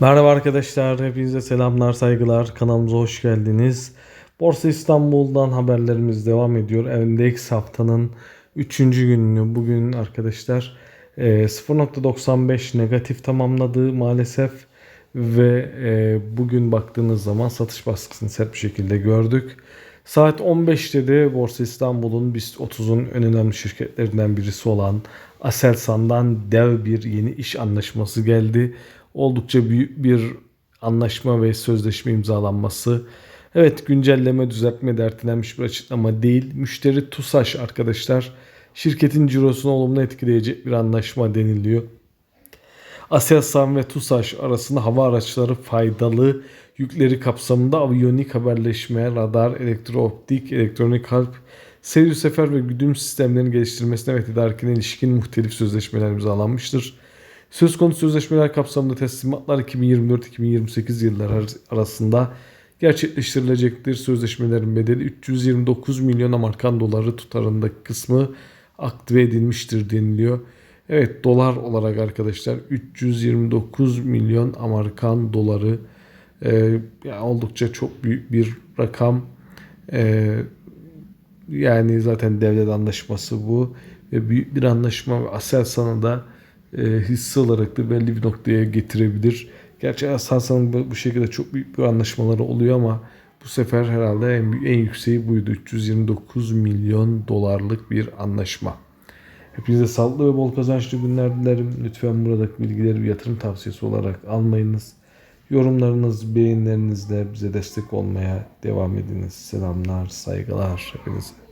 Merhaba arkadaşlar, hepinize selamlar, saygılar. Kanalımıza hoş geldiniz. Borsa İstanbul'dan haberlerimiz devam ediyor. Endeks haftanın 3. gününü bugün arkadaşlar e, 0.95 negatif tamamladı maalesef ve e, bugün baktığınız zaman satış baskısını sert bir şekilde gördük. Saat 15'te de Borsa İstanbul'un BIST 30'un en önemli şirketlerinden birisi olan Aselsan'dan dev bir yeni iş anlaşması geldi. Oldukça büyük bir anlaşma ve sözleşme imzalanması. Evet güncelleme düzeltme de ertelenmiş bir açıklama değil. Müşteri TUSAŞ arkadaşlar şirketin cirosunu olumlu etkileyecek bir anlaşma deniliyor. Aselsan ve TUSAŞ arasında hava araçları faydalı yükleri kapsamında aviyonik haberleşme, radar, elektrooptik, elektronik harp, seyir sefer ve güdüm sistemlerinin geliştirilmesine ve tedarikine ilişkin muhtelif sözleşmeler imzalanmıştır. Söz konusu sözleşmeler kapsamında teslimatlar 2024-2028 yılları arasında gerçekleştirilecektir. Sözleşmelerin bedeli 329 milyon Amerikan doları tutarındaki kısmı aktive edilmiştir deniliyor. Evet dolar olarak arkadaşlar 329 milyon Amerikan doları e, yani oldukça çok büyük bir rakam. E, yani zaten devlet anlaşması bu ve büyük bir anlaşma ve Aselsan'a da e, hisse olarak da belli bir noktaya getirebilir. Gerçi Aselsan'ın bu, bu şekilde çok büyük bir anlaşmaları oluyor ama bu sefer herhalde en, en yükseği buydu. 329 milyon dolarlık bir anlaşma. Hepinize sağlıklı ve bol kazançlı günler dilerim. Lütfen buradaki bilgileri bir yatırım tavsiyesi olarak almayınız. Yorumlarınız, beğenilerinizle bize destek olmaya devam ediniz. Selamlar, saygılar hepinize.